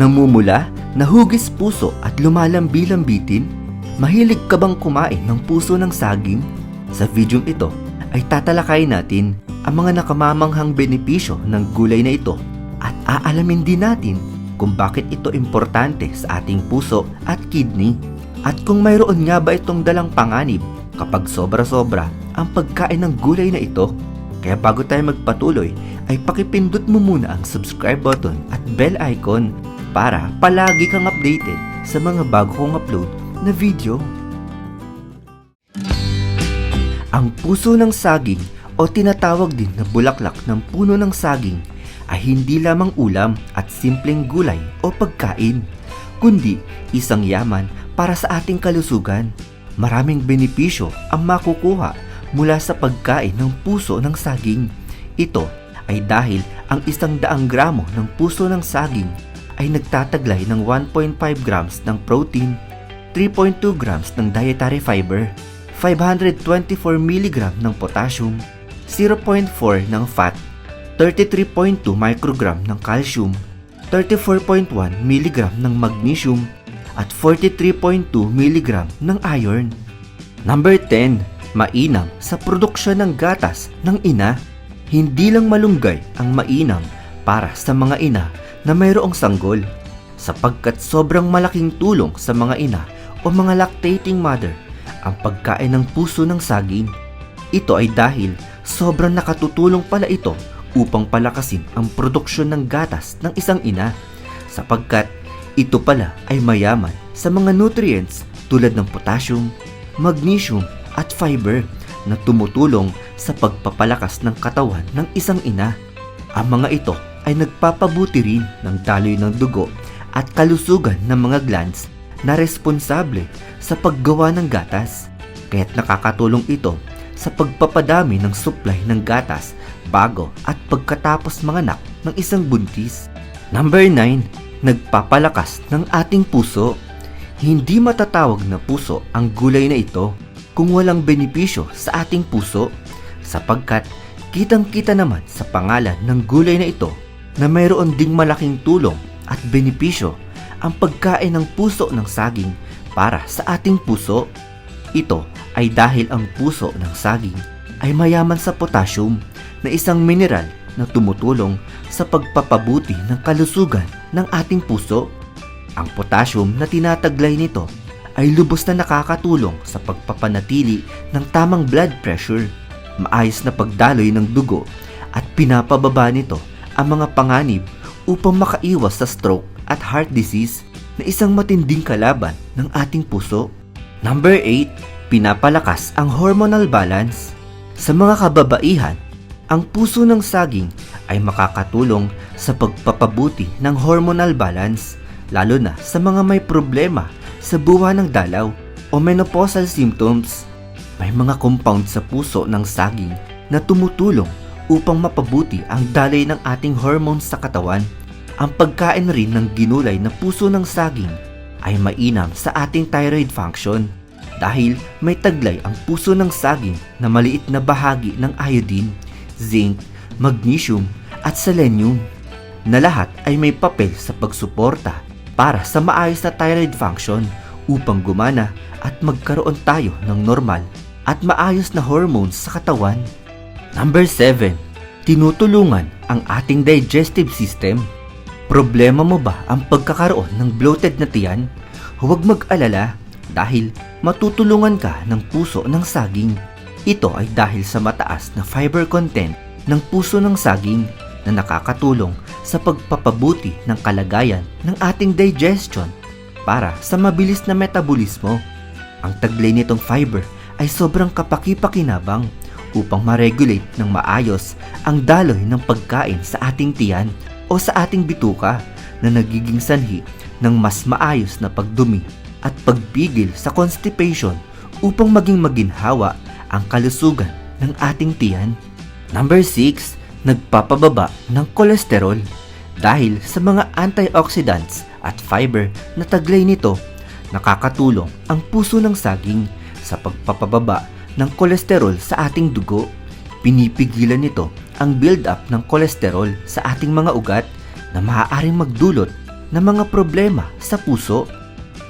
Namumula, nahugis puso at lumalambi-lambitin? Mahilig ka bang kumain ng puso ng saging? Sa videong ito ay tatalakayin natin ang mga nakamamanghang benepisyo ng gulay na ito at aalamin din natin kung bakit ito importante sa ating puso at kidney at kung mayroon nga ba itong dalang panganib kapag sobra-sobra ang pagkain ng gulay na ito. Kaya bago tayo magpatuloy ay pakipindot mo muna ang subscribe button at bell icon para palagi kang updated sa mga bago kong upload na video. Ang puso ng saging o tinatawag din na bulaklak ng puno ng saging ay hindi lamang ulam at simpleng gulay o pagkain, kundi isang yaman para sa ating kalusugan. Maraming benepisyo ang makukuha mula sa pagkain ng puso ng saging. Ito ay dahil ang isang daang gramo ng puso ng saging ay nagtataglay ng 1.5 grams ng protein, 3.2 grams ng dietary fiber, 524 mg ng potassium, 0.4 ng fat, 33.2 microgram ng calcium, 34.1 mg ng magnesium, at 43.2 mg ng iron. Number 10. Mainam sa produksyon ng gatas ng ina. Hindi lang malunggay ang mainam para sa mga ina na mayroong sanggol sapagkat sobrang malaking tulong sa mga ina o mga lactating mother ang pagkain ng puso ng saging. Ito ay dahil sobrang nakatutulong pala ito upang palakasin ang produksyon ng gatas ng isang ina sapagkat ito pala ay mayaman sa mga nutrients tulad ng potassium, magnesium at fiber na tumutulong sa pagpapalakas ng katawan ng isang ina. Ang mga ito ay nagpapabuti rin ng daloy ng dugo at kalusugan ng mga glands na responsable sa paggawa ng gatas. Kaya't nakakatulong ito sa pagpapadami ng supply ng gatas bago at pagkatapos manganak ng isang buntis. Number 9, nagpapalakas ng ating puso. Hindi matatawag na puso ang gulay na ito kung walang benepisyo sa ating puso sapagkat kitang-kita naman sa pangalan ng gulay na ito na mayroon ding malaking tulong at benepisyo ang pagkain ng puso ng saging para sa ating puso. Ito ay dahil ang puso ng saging ay mayaman sa potassium na isang mineral na tumutulong sa pagpapabuti ng kalusugan ng ating puso. Ang potassium na tinataglay nito ay lubos na nakakatulong sa pagpapanatili ng tamang blood pressure, maayos na pagdaloy ng dugo at pinapababa nito ang mga panganib upang makaiwas sa stroke at heart disease na isang matinding kalaban ng ating puso. Number 8, pinapalakas ang hormonal balance. Sa mga kababaihan, ang puso ng saging ay makakatulong sa pagpapabuti ng hormonal balance, lalo na sa mga may problema sa buwan ng dalaw o menopausal symptoms. May mga compound sa puso ng saging na tumutulong upang mapabuti ang daloy ng ating hormones sa katawan. Ang pagkain rin ng ginulay na puso ng saging ay mainam sa ating thyroid function dahil may taglay ang puso ng saging na maliit na bahagi ng iodine, zinc, magnesium at selenium na lahat ay may papel sa pagsuporta para sa maayos na thyroid function upang gumana at magkaroon tayo ng normal at maayos na hormones sa katawan. Number 7. Tinutulungan ang ating digestive system. Problema mo ba ang pagkakaroon ng bloated na tiyan? Huwag mag-alala dahil matutulungan ka ng puso ng saging. Ito ay dahil sa mataas na fiber content ng puso ng saging na nakakatulong sa pagpapabuti ng kalagayan ng ating digestion para sa mabilis na metabolismo. Ang taglay nitong fiber ay sobrang kapaki-pakinabang upang ma-regulate ng maayos ang daloy ng pagkain sa ating tiyan o sa ating bituka na nagiging sanhi ng mas maayos na pagdumi at pagpigil sa constipation upang maging maginhawa ang kalusugan ng ating tiyan. Number 6, nagpapababa ng kolesterol. Dahil sa mga antioxidants at fiber na taglay nito, nakakatulong ang puso ng saging sa pagpapababa ng kolesterol sa ating dugo. Pinipigilan nito ang build-up ng kolesterol sa ating mga ugat na maaaring magdulot ng mga problema sa puso.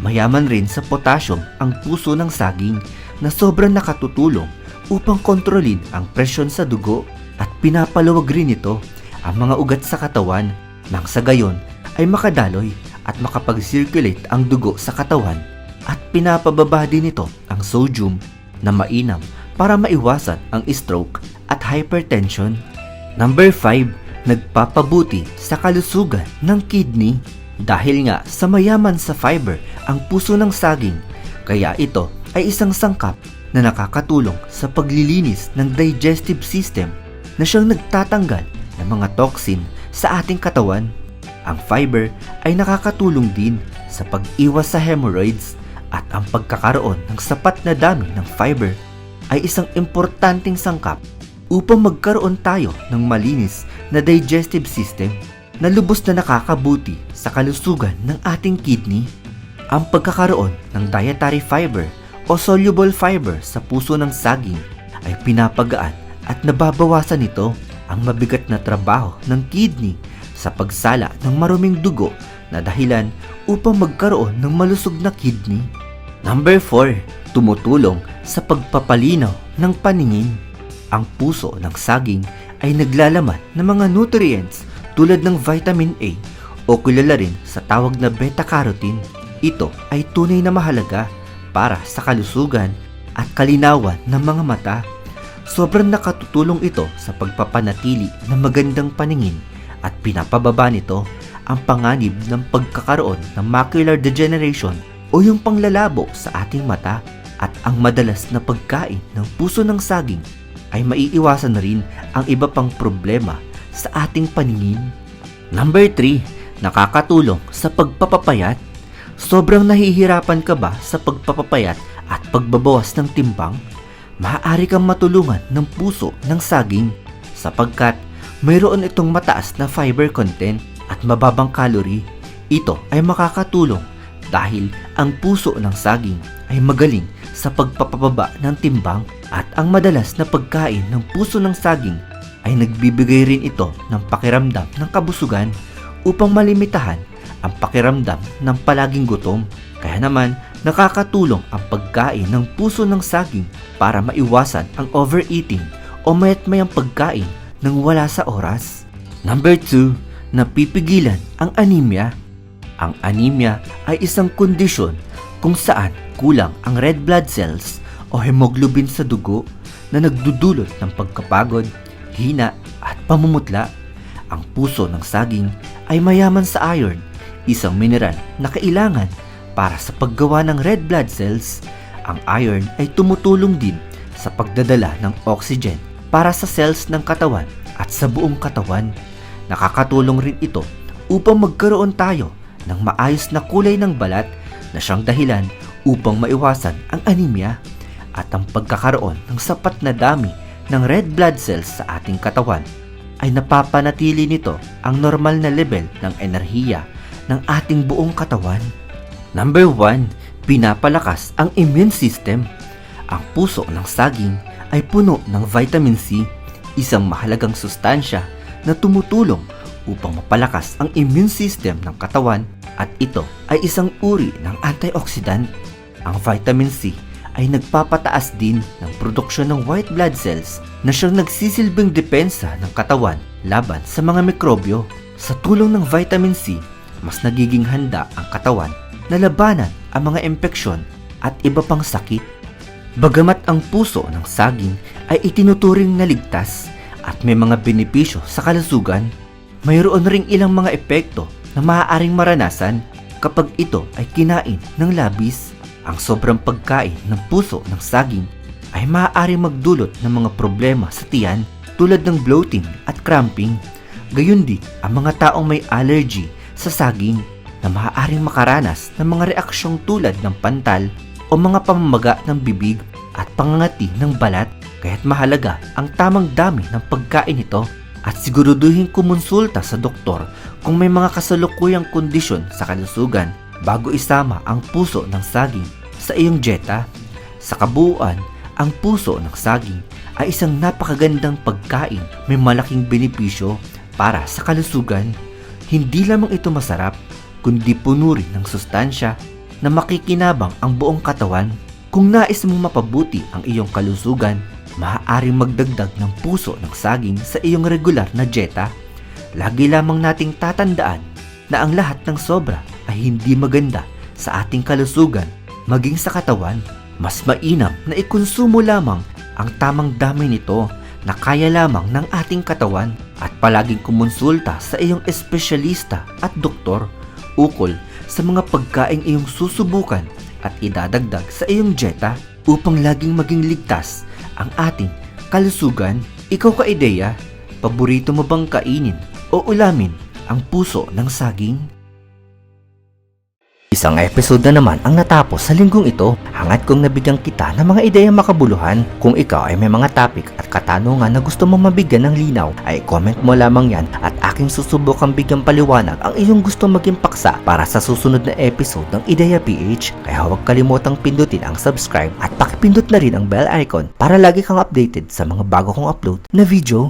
Mayaman rin sa potassium ang puso ng saging na sobrang nakatutulong upang kontrolin ang presyon sa dugo at pinapalawag rin ito ang mga ugat sa katawan nang sa gayon ay makadaloy at makapag-circulate ang dugo sa katawan at pinapababa din ito ang sodium na mainam para maiwasan ang stroke at hypertension. Number 5, nagpapabuti sa kalusugan ng kidney dahil nga sa mayaman sa fiber ang puso ng saging kaya ito ay isang sangkap na nakakatulong sa paglilinis ng digestive system na siyang nagtatanggal ng mga toxin sa ating katawan. Ang fiber ay nakakatulong din sa pag-iwas sa hemorrhoids at ang pagkakaroon ng sapat na dami ng fiber ay isang importanteng sangkap upang magkaroon tayo ng malinis na digestive system na lubos na nakakabuti sa kalusugan ng ating kidney. Ang pagkakaroon ng dietary fiber o soluble fiber sa puso ng saging ay pinapagaan at nababawasan nito ang mabigat na trabaho ng kidney sa pagsala ng maruming dugo na dahilan upang magkaroon ng malusog na kidney. Number 4, tumutulong sa pagpapalinaw ng paningin. Ang puso ng saging ay naglalaman ng mga nutrients tulad ng vitamin A o kilala rin sa tawag na beta-carotene. Ito ay tunay na mahalaga para sa kalusugan at kalinawan ng mga mata. Sobrang nakatutulong ito sa pagpapanatili ng magandang paningin at pinapababa nito ang panganib ng pagkakaroon ng macular degeneration o yung panglalabo sa ating mata at ang madalas na pagkain ng puso ng saging ay maiiwasan na rin ang iba pang problema sa ating paningin. Number 3, nakakatulong sa pagpapapayat. Sobrang nahihirapan ka ba sa pagpapapayat at pagbabawas ng timbang? Maaari kang matulungan ng puso ng saging sapagkat mayroon itong mataas na fiber content at mababang calorie. Ito ay makakatulong dahil ang puso ng saging ay magaling sa pagpapababa ng timbang at ang madalas na pagkain ng puso ng saging ay nagbibigay rin ito ng pakiramdam ng kabusugan upang malimitahan ang pakiramdam ng palaging gutom. Kaya naman, nakakatulong ang pagkain ng puso ng saging para maiwasan ang overeating o mayat mayang pagkain nang wala sa oras. Number 2, napipigilan ang anemia. Ang anemia ay isang kondisyon kung saan kulang ang red blood cells o hemoglobin sa dugo na nagdudulot ng pagkapagod, hina at pamumutla. Ang puso ng saging ay mayaman sa iron, isang mineral na kailangan para sa paggawa ng red blood cells. Ang iron ay tumutulong din sa pagdadala ng oxygen para sa cells ng katawan at sa buong katawan. Nakakatulong rin ito upang magkaroon tayo ng maayos na kulay ng balat na siyang dahilan upang maiwasan ang anemia at ang pagkakaroon ng sapat na dami ng red blood cells sa ating katawan ay napapanatili nito ang normal na level ng enerhiya ng ating buong katawan. Number 1, pinapalakas ang immune system. Ang puso ng saging ay puno ng vitamin C, isang mahalagang sustansya na tumutulong upang mapalakas ang immune system ng katawan at ito ay isang uri ng antioxidant. Ang vitamin C ay nagpapataas din ng produksyon ng white blood cells na siyang nagsisilbing depensa ng katawan laban sa mga mikrobyo. Sa tulong ng vitamin C, mas nagiging handa ang katawan na labanan ang mga impeksyon at iba pang sakit. Bagamat ang puso ng saging ay itinuturing na ligtas at may mga benepisyo sa kalusugan, mayroon ring ilang mga epekto na maaaring maranasan kapag ito ay kinain ng labis. Ang sobrang pagkain ng puso ng saging ay maaaring magdulot ng mga problema sa tiyan tulad ng bloating at cramping. Gayun din ang mga taong may allergy sa saging na maaaring makaranas ng mga reaksyong tulad ng pantal o mga pamamaga ng bibig at pangangati ng balat kaya't mahalaga ang tamang dami ng pagkain nito at siguraduhin kumonsulta sa doktor kung may mga kasalukuyang kondisyon sa kalusugan bago isama ang puso ng saging sa iyong dieta. Sa kabuuan, ang puso ng saging ay isang napakagandang pagkain may malaking benepisyo para sa kalusugan. Hindi lamang ito masarap, kundi puno rin ng sustansya na makikinabang ang buong katawan. Kung nais mong mapabuti ang iyong kalusugan, maaaring magdagdag ng puso ng saging sa iyong regular na dieta. Lagi lamang nating tatandaan na ang lahat ng sobra ay hindi maganda sa ating kalusugan maging sa katawan. Mas mainam na ikonsumo lamang ang tamang dami nito na kaya lamang ng ating katawan at palaging kumonsulta sa iyong espesyalista at doktor ukol sa mga pagkaing iyong susubukan at idadagdag sa iyong dieta upang laging maging ligtas ang ating kalusugan. Ikaw ka ideya, paborito mo bang kainin o ulamin ang puso ng saging? Isang episode na naman ang natapos sa linggong ito. Hangat kong nabigyan kita ng mga ideyang makabuluhan. Kung ikaw ay may mga topic at katanungan na gusto mong mabigyan ng linaw, ay comment mo lamang yan at aking susubukang bigyan paliwanag ang iyong gusto maging paksa para sa susunod na episode ng Ideya PH. Kaya huwag kalimutang pindutin ang subscribe at pakipindot na rin ang bell icon para lagi kang updated sa mga bago kong upload na video.